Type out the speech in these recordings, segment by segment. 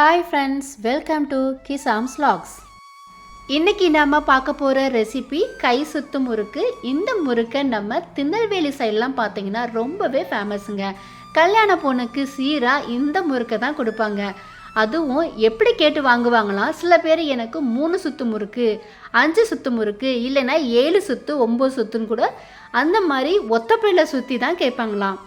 Hi friends welcome to கிசாம்ஸ் லாக்ஸ் இன்னைக்கு நம்ம பார்க்க போகிற ரெசிபி கை சுத்து முறுக்கு. இந்த முறுக்கை நம்ம திருநெல்வேலி சைட்லாம் பார்த்தீங்கன்னா ரொம்பவே ஃபேமஸுங்க கல்யாண பொண்ணுக்கு சீராக இந்த முறுக்கை தான் கொடுப்பாங்க. அதுவும் எப்படி கேட்டு வாங்குவாங்களாம் சில பேர் எனக்கு மூணு சுத்து முறுக்கு அஞ்சு சுத்து முறுக்கு இல்லைன்னா ஏழு சுத்து ஒம்பது சுத்துன்னு கூட அந்த மாதிரி ஒத்தப்பிள்ளை சுற்றி தான் கேட்பாங்களாம்.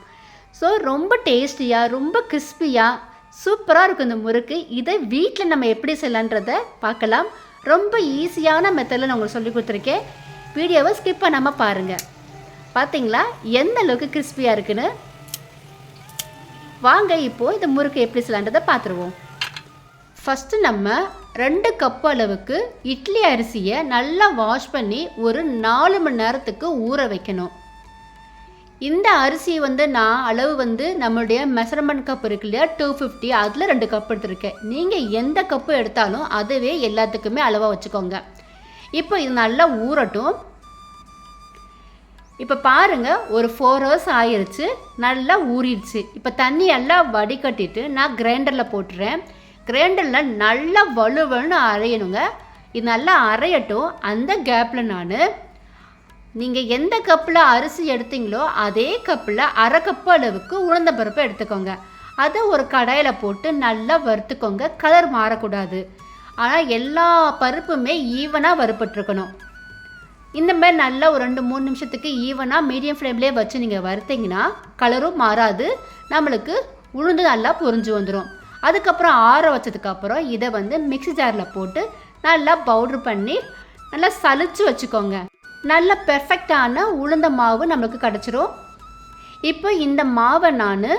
ஸோ ரொம்ப டேஸ்டியாக ரொம்ப கிறிஸ்பியாக சூப்பராக இருக்கும் இந்த முறுக்கு. இதை வீட்டில் நம்ம எப்படி செய்யலான்றதை பார்க்கலாம். ரொம்ப ஈஸியான மெத்தடில் நான் உங்களுக்கு சொல்லி கொடுத்துருக்கேன். வீடியோவை ஸ்கிப் பண்ணாமல் பாருங்கள் பார்த்தீங்களா எந்த அளவுக்கு கிறிஸ்பியாக இருக்குன்னு? வாங்க இப்போது இந்த முறுக்கு எப்படி செய்யலான்றதை பார்த்துருவோம். ஃபஸ்ட்டு நம்ம ரெண்டு கப் அளவுக்கு இட்லி அரிசியை நல்லா வாஷ் பண்ணி ஒரு நாலு மணி நேரத்துக்கு ஊற வைக்கணும். இந்த அரிசி வந்து நான் அளவு வந்து நம்மளுடைய மெஷர்மெண்ட் கப் இருக்கு இல்லையா? டூ ஃபிஃப்டி அதில் ரெண்டு கப் எடுத்துருக்கேன். நீங்கள் எந்த கப்பு எடுத்தாலும் அதுவே எல்லாத்துக்குமே அளவாக வச்சுக்கோங்க. இப்போ இது நல்லா ஊறட்டும். இப்போ பாருங்கள் ஒரு ஃபோர் ஹவர்ஸ் ஆயிடுச்சு நல்லா ஊறிடுச்சு. இப்போ தண்ணி எல்லாம் வடிகட்டிட்டு நான் கிரைண்டரில் போட்டுறேன். கிரைண்டரில் நல்லா வலுவலுன்னு அரையணுங்க. இது நல்லா அரையட்டும். அந்த கேப்பில் நான் நீங்கள் எந்த கப்பில் அரிசி எடுத்தீங்களோ அதே கப்பில் அரை கப்பு அளவுக்கு உளுந்த பருப்பு எடுத்துக்கோங்க. அதை ஒரு கடாயில் போட்டு நல்லா வறுத்துக்கோங்க. கலர் மாறக்கூடாது. ஆனால் எல்லா பருப்புமே ஈவனாக வறுப்பட்டுருக்கணும் இந்த மாதிரி நல்லா ஒரு ரெண்டு மூணு நிமிஷத்துக்கு ஈவனாக மீடியம் ஃப்ளேம்லேயே வச்சு நீங்கள் வறுத்தீங்கன்னா கலரும் மாறாது. நம்மளுக்கு உளுந்து நல்லா பொறிஞ்சு வந்துடும் அதுக்கப்புறம் ஆற வச்சதுக்கப்புறம் இதை வந்து மிக்சி ஜாரில் போட்டு நல்லா பவுட்ரு பண்ணி நல்லா சலிச்சு வச்சுக்கோங்க. நல்ல பெர்ஃபெக்டான உளுந்த மாவு நம்மளுக்கு கிடச்சிரும். இப்போ இந்த மாவை நான்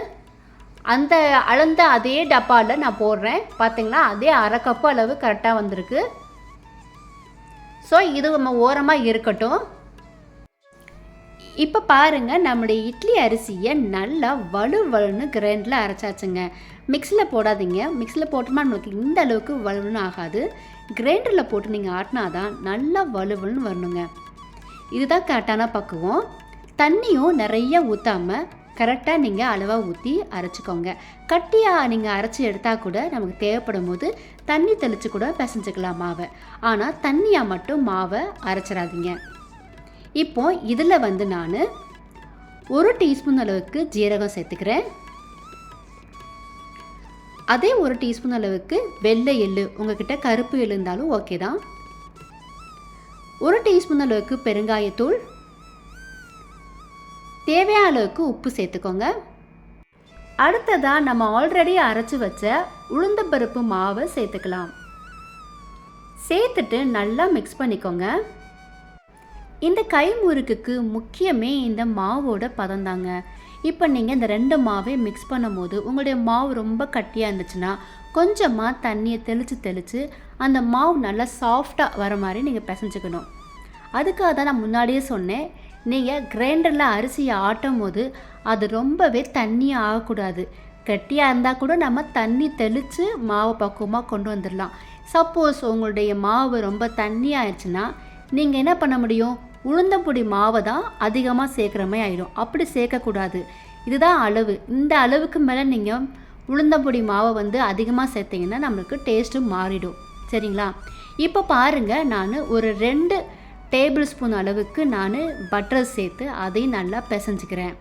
அந்த அளந்த அதே டப்பாவில் நான் போடுறேன். பார்த்தீங்களா அதே அரை கப்பு அளவு கரெக்டாக வந்திருக்கு. ஸோ இது நம்ம ஓரமாக இருக்கட்டும். இப்போ பாருங்கள் நம்முடைய இட்லி அரிசியை நல்லா வலு வலுன்னு கிரைண்டில் அரைச்சாச்சுங்க. மிக்ஸியில் போடாதீங்க. மிக்ஸியில் போட்டோமா நம்மளுக்கு இந்த அளவுக்கு வலுன்னு ஆகாது. கிரைண்டரில் போட்டு நீங்கள் ஆட்டினா தான் நல்லா வலுவலுன்னு வரணுங்க. இதுதான் கரெக்டான பக்குவம். தண்ணியும் நிறைய ஊற்றாமல் கரெக்டாக நீங்கள் அளவாக ஊற்றி அரைச்சிக்கோங்க. கட்டியாக நீங்கள் அரைச்சி எடுத்தால் கூட நமக்கு தேவைப்படும் போது தண்ணி தெளித்து கூட பிசைஞ்சிக்கலாம் மாவை. ஆனால் தண்ணியாக மட்டும் மாவை அரைச்சிடாதீங்க. இப்போ இதில் வந்து நான் ஒரு டீஸ்பூன் அளவுக்கு ஜீரகம் சேர்த்துக்கிறேன். அதே ஒரு டீஸ்பூன் அளவுக்கு வெள்ளை எள்ளு. உங்ககிட்ட கருப்பு எள்ளு இருந்தாலும் ஓகே தான். ஒரு டீஸ்பூன் அளவுக்கு பெருங்காயத்தூள். தேவையான அளவுக்கு உப்பு சேர்த்துக்கோங்க. அடுத்ததாக நம்ம ஆல்ரெடி அரைச்சி வச்ச உளுந்தம்பருப்பு மாவை சேர்த்துக்கலாம். சேர்த்துட்டு நல்லா மிக்ஸ் பண்ணிக்கோங்க. இந்த கை முறுக்குக்கு முக்கியமே இந்த மாவோட பதம் தாங்க இப்போ நீங்கள் இந்த ரெண்டு மாவை மிக்ஸ் பண்ணும் போது உங்களுடைய மாவு ரொம்ப கட்டியாக இருந்துச்சுன்னா கொஞ்சமாக தண்ணியை தெளித்து தெளித்து அந்த மாவு நல்லா சாஃப்டாக வர மாதிரி நீங்கள் பிசைஞ்சுக்கணும். அதுக்காக தான் நான் முன்னாடியே சொன்னேன் நீங்கள் கிரைண்டரில் அரிசியை ஆட்டும் போது அது ரொம்பவே தண்ணியாக ஆகக்கூடாது. கட்டியாக இருந்தால் கூட நம்ம தண்ணி தெளித்து மாவு பக்குவமாக கொண்டு வந்துடலாம். சப்போஸ் உங்களுடைய மாவு ரொம்ப தண்ணியாக ஆயிடுச்சுன்னா நீங்கள் என்ன பண்ண முடியும்? உளுந்தம்பொடி மாவை தான் அதிகமாக சேர்க்குற மாதிரி ஆயிடும். அப்படி சேர்க்கக்கூடாது. இதுதான் அளவு. இந்த அளவுக்கு மேலே நீங்கள் உளுந்தம்பொடி மாவை வந்து அதிகமாக சேர்த்திங்கன்னா நம்மளுக்கு டேஸ்ட்டும் மாறிடும். சரிங்களா? இப்போ பாருங்கள் நான் ஒரு ரெண்டு டேபிள் ஸ்பூன் அளவுக்கு நான் பட்டர் சேர்த்து அதையும் நல்லா பிசைஞ்சிக்கிறேன்.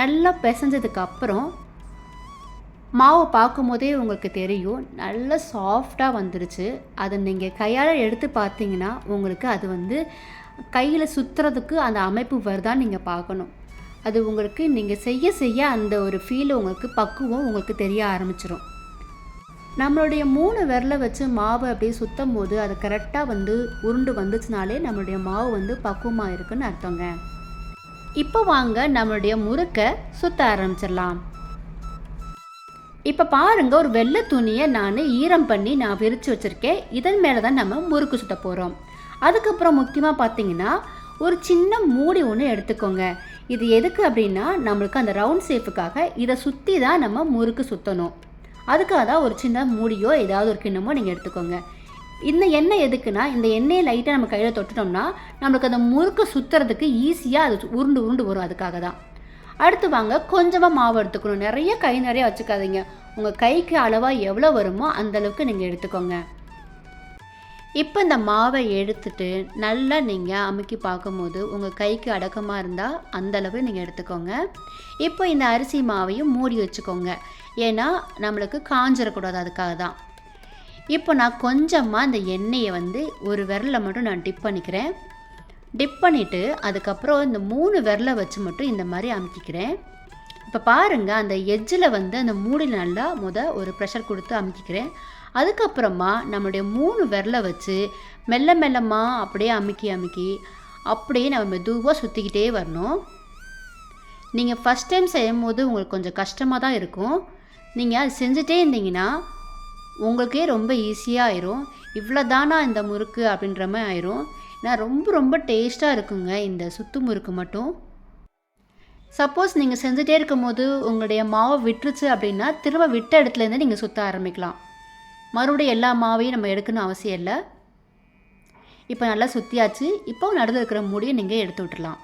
நல்லா பிசைஞ்சதுக்கப்புறம் மாவு பார்க்கும்போதே உங்களுக்கு தெரியும் நல்லா சாஃப்டாக வந்துருச்சு. அதை நீங்கள் கையால் எடுத்து பார்த்தீங்கன்னா உங்களுக்கு அது வந்து கையில் சுற்றுறதுக்கு அந்த அமைப்பு வருதான்னு நீங்கள் பார்க்கணும். அது உங்களுக்கு நீங்கள் செய்ய செய்ய அந்த ஒரு ஃபீல் உங்களுக்கு பக்குவம் உங்களுக்கு தெரிய ஆரம்பிச்சிடும் நம்மளுடைய மூணு விரலை வச்சு மாவு அப்படியே சுத்தம் போது அது கரெக்டாக வந்து உருண்டு வந்துச்சுனாலே நம்மளுடைய மாவு வந்து பக்குவமாக இருக்குன்னு அர்த்தங்க. இப்போ வாங்க நம்மளுடைய முறுக்கை சுத்த ஆரம்பிச்சிடலாம். இப்போ பாருங்க ஒரு வெள்ளை துணியை நான் ஈரம் பண்ணி நான் விரித்து வச்சுருக்கேன். இதன் மேலே தான் நம்ம முறுக்கு சுட்ட போகிறோம் அதுக்கப்புறம் முக்கியமாக பார்த்தீங்கன்னா ஒரு சின்ன மூடி ஒன்று எடுத்துக்கோங்க. இது எதுக்கு அப்படின்னா நம்மளுக்கு அந்த ரவுண்ட் ஷேப்புக்காக இதை சுற்றி தான் நம்ம முறுக்கு சுற்றணும் அதுக்காக தான் ஒரு சின்ன மூடியோ ஏதாவது ஒரு கிண்ணமோ நீங்கள் எடுத்துக்கோங்க. இந்த எண்ணெய் எதுக்குன்னா இந்த எண்ணெயை லைட்டாக நம்ம கையில் தொட்டுட்டோம்னா நம்மளுக்கு அந்த முறுக்கு சுற்றுறதுக்கு ஈஸியாக அது உருண்டு உருண்டு வரும். அதுக்காக தான். அடுத்து வாங்க கொஞ்சமாக மாவு எடுத்துக்கணும். நிறைய கை நிறைய வச்சுக்காதீங்க. உங்கள் கைக்கு அளவாக எவ்வளோ வருமோ அந்தளவுக்கு நீங்கள் எடுத்துக்கோங்க. இப்போ இந்த மாவை எடுத்துட்டு நல்லா நீங்கள் அமுக்கி பார்க்கும்போது உங்கள் கைக்கு அடக்கமாக இருந்தால் அந்தளவு நீங்கள் எடுத்துக்கோங்க. இப்போ இந்த அரிசி மாவையும் மூடி வச்சுக்கோங்க. ஏன்னா நம்மளுக்கு காஞ்சிடக்கூடாது அதுக்காக தான். இப்போ நான் கொஞ்சமாக இந்த எண்ணெயை வந்து ஒரு விரலில் மட்டும் நான் டிப் பண்ணிக்கிறேன். டிப் பண்ணிவிட்டு அதுக்கப்புறம் இந்த மூணு விரலை வச்சு மட்டும் இந்த மாதிரி அமுக்கிக்கிறேன். இப்போ பாருங்கள் அந்த எஜ்ஜில் வந்து அந்த மூடி நல்லா முத ஒரு ப்ரெஷர் கொடுத்து அமுக்கிக்கிறேன். அதுக்கப்புறமா நம்மளுடைய மூணு விரலை வச்சு மெல்ல மெல்லமாக அப்படியே அமுக்கி அமுக்கி அப்படியே நம்ம மெதுவாக சுற்றிக்கிட்டே வரணும். நீங்கள் ஃபஸ்ட் டைம் செய்யும் போது உங்களுக்கு கொஞ்சம் கஷ்டமாக தான் இருக்கும். நீங்கள் அது செஞ்சுட்டே இருந்தீங்கன்னா உங்களுக்கே ரொம்ப ஈஸியாக ஆயிரும். இவ்வளோ தானா இந்த முறுக்கு அப்படின்ற மாதிரி ஆயிரும். ஏன்னா ரொம்ப ரொம்ப டேஸ்ட்டாக இருக்குங்க இந்த சுத்து முறுக்கு மட்டும். சப்போஸ் நீங்கள் செஞ்சுட்டே இருக்கும்போது உங்களுடைய மாவை விட்டுருச்சு அப்படின்னா திரும்ப விட்ட இடத்துலேருந்து நீங்கள் சுற்ற ஆரம்பிக்கலாம். மறுபடியும் எல்லா மாவையும் நம்ம எடுக்கணும் அவசியம் இல்லை. இப்போ நல்லா சுற்றியாச்சு இப்போ நடுவில் இருக்கிற மூடியை நீங்கள் எடுத்து விட்டுலாம்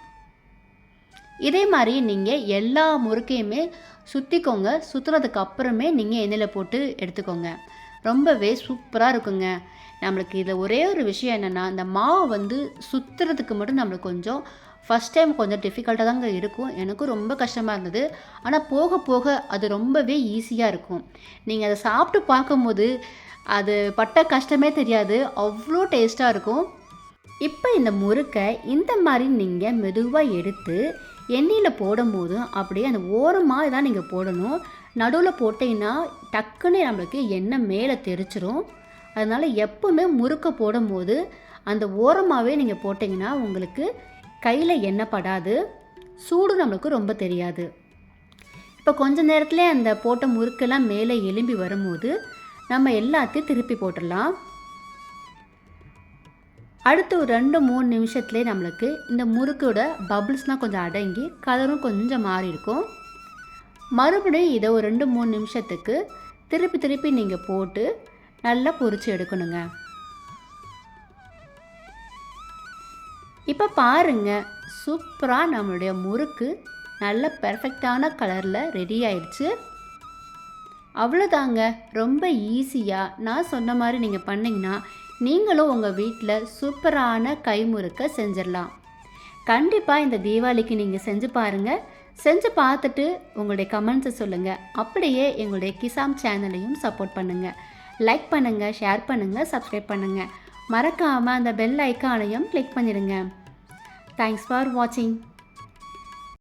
இதே மாதிரி நீங்கள் எல்லா முறுக்கையுமே சுற்றிக்கோங்க சுற்றுறதுக்கு அப்புறமே நீங்கள் எண்ணெயில் போட்டு எடுத்துக்கோங்க. ரொம்பவே சூப்பராக இருக்குங்க. நம்மளுக்கு இதில் ஒரே ஒரு விஷயம் என்னென்னா இந்த மாவு வந்து சுற்றுறதுக்கு மட்டும் நம்மளுக்கு கொஞ்சம் ஃபஸ்ட் டைம் கொஞ்சம் டிஃபிகல்ட்டாக தாங்க இருக்கும். எனக்கும் ரொம்ப கஷ்டமாக இருந்தது. ஆனால் போக போக அது ரொம்பவே ஈஸியாக இருக்கும். நீங்கள் அதை சாப்பிட்டு பார்க்கும்போது அது பட்ட கஷ்டமே தெரியாது. அவ்வளோ டேஸ்ட்டாக இருக்கும். இப்போ இந்த முறுக்கை இந்த மாதிரி நீங்கள் மெதுவாக எடுத்து எண்ணெயில் போடும்போது அப்படியே அந்த ஓரமாக தான் நீங்கள் போடணும். நடுவில் போட்டிங்கன்னா டக்குன்னு நம்மளுக்கு எண்ணெய் மேலே தெரிச்சிரும். அதனால் எப்பவுமே முறுக்கை போடும்போது அந்த ஓரமாகவே நீங்கள் போட்டிங்கன்னா உங்களுக்கு கையில் எண்ணெய் படாது. சூடு நம்மளுக்கு ரொம்ப தெரியாது. இப்போ கொஞ்ச நேரத்தில் அந்த போட்ட முறுக்கெல்லாம் மேலே எலும்பி வரும்போது நம்ம எல்லாத்தையும் திருப்பி போட்டுடலாம். அடுத்து ஒரு ரெண்டு மூணு நிமிஷத்துலேயே நம்மளுக்கு இந்த முறுக்கோட பபுள்ஸ்லாம் கொஞ்சம் அடங்கி கலரும் கொஞ்சம் மாறி இருக்கும் மறுபடியும் இதை ஒரு ரெண்டு மூணு நிமிஷத்துக்கு திருப்பி திருப்பி நீங்கள் போட்டு நல்லா பொறிச்சு எடுக்கணுங்க. இப்போ பாருங்க சூப்பராக நம்மளுடைய முறுக்கு நல்ல பெர்ஃபெக்டான கலரில் ரெடி ஆயிடுச்சு. அவ்வளோதாங்க ரொம்ப ஈஸியாக நான் சொன்ன மாதிரி நீங்கள் பண்ணிங்கன்னா நீங்களும் உங்கள் வீட்டில் சூப்பரான கைமுறுக்கை செஞ்சிடலாம். கண்டிப்பாக இந்த தீபாவளிக்கு நீங்கள் செஞ்சு பாருங்கள் செஞ்சு பார்த்துட்டு உங்களுடைய கமெண்ட்ஸை சொல்லுங்கள் அப்படியே எங்களுடைய கிசாம் சேனலையும் சப்போர்ட் பண்ணுங்கள் லைக் பண்ணுங்கள் ஷேர் பண்ணுங்கள் சப்ஸ்கிரைப் பண்ணுங்கள் மறக்காமல் அந்த பெல் ஐக்கானையும் கிளிக் பண்ணிடுங்க. தேங்க்ஸ் ஃபார் வாட்சிங்